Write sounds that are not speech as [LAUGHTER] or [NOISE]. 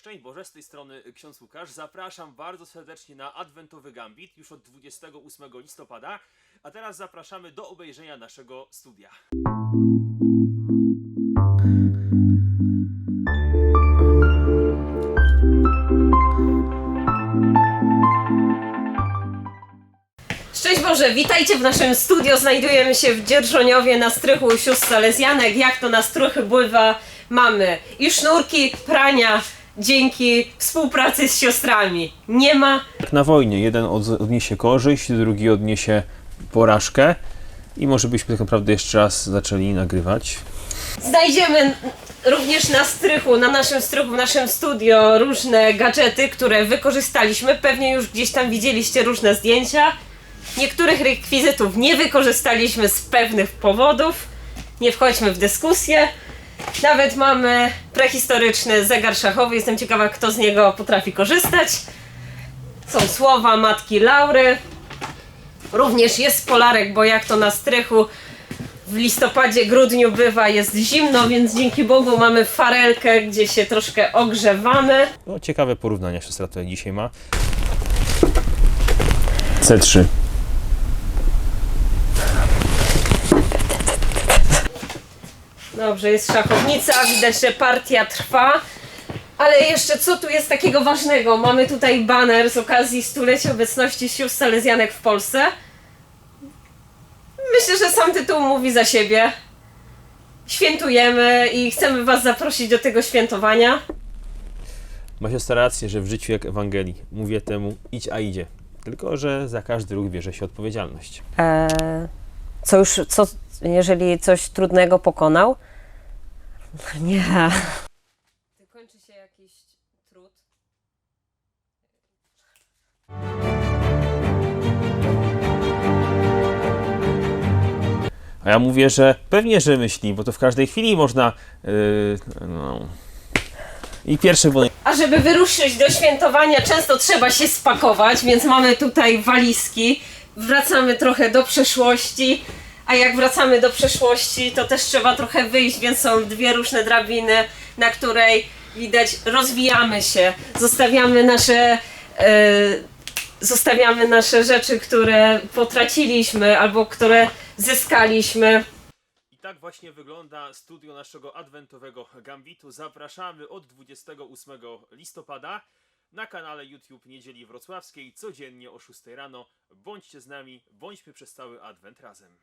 Szczęść Boże, z tej strony ksiądz Łukasz. Zapraszam bardzo serdecznie na Adwentowy Gambit już od 28 listopada. A teraz zapraszamy do obejrzenia naszego studia. Szczęść Boże, witajcie w naszym studio. Znajdujemy się w Dzierżoniowie na strychu sióstr Salezjanek. Jak to na strychy bywa, mamy i sznurki prania dzięki współpracy z siostrami. Nie ma Jak na wojnie, jeden od- odniesie korzyść, drugi odniesie porażkę. I może byśmy tak naprawdę jeszcze raz zaczęli nagrywać. Znajdziemy również na strychu, na naszym strychu, w naszym studio różne gadżety, które wykorzystaliśmy. Pewnie już gdzieś tam widzieliście różne zdjęcia. Niektórych rekwizytów nie wykorzystaliśmy z pewnych powodów. Nie wchodźmy w dyskusję. Nawet mamy prehistoryczny zegar szachowy. Jestem ciekawa, kto z niego potrafi korzystać. Są słowa matki Laury. Również jest polarek, bo jak to na strychu w listopadzie, grudniu bywa, jest zimno, więc dzięki Bogu mamy farelkę, gdzie się troszkę ogrzewamy. No, ciekawe porównania siostra tutaj dzisiaj ma. C3. Dobrze, jest szachownica, widać, że partia trwa. Ale jeszcze co tu jest takiego ważnego? Mamy tutaj baner z okazji stulecia obecności sióstr salezjanek w Polsce. Myślę, że sam tytuł mówi za siebie. Świętujemy i chcemy Was zaprosić do tego świętowania. Ma siostra rację, że w życiu jak Ewangelii. Mówię temu idź, a idzie. Tylko, że za każdy ruch bierze się odpowiedzialność. E, co już, co, jeżeli coś trudnego pokonał? [LAUGHS] Nie. Kończy się jakiś trud. A ja mówię, że pewnie, że myśli, bo to w każdej chwili można. Yy, no. I pierwszy było A żeby wyruszyć do świętowania, często trzeba się spakować, więc mamy tutaj walizki. Wracamy trochę do przeszłości. A jak wracamy do przeszłości, to też trzeba trochę wyjść, więc są dwie różne drabiny, na której widać, rozwijamy się, zostawiamy nasze, e, zostawiamy nasze rzeczy, które potraciliśmy albo które zyskaliśmy. I tak właśnie wygląda studio naszego adwentowego Gambitu. Zapraszamy od 28 listopada na kanale YouTube Niedzieli Wrocławskiej codziennie o 6 rano. Bądźcie z nami, bądźmy przez cały adwent razem.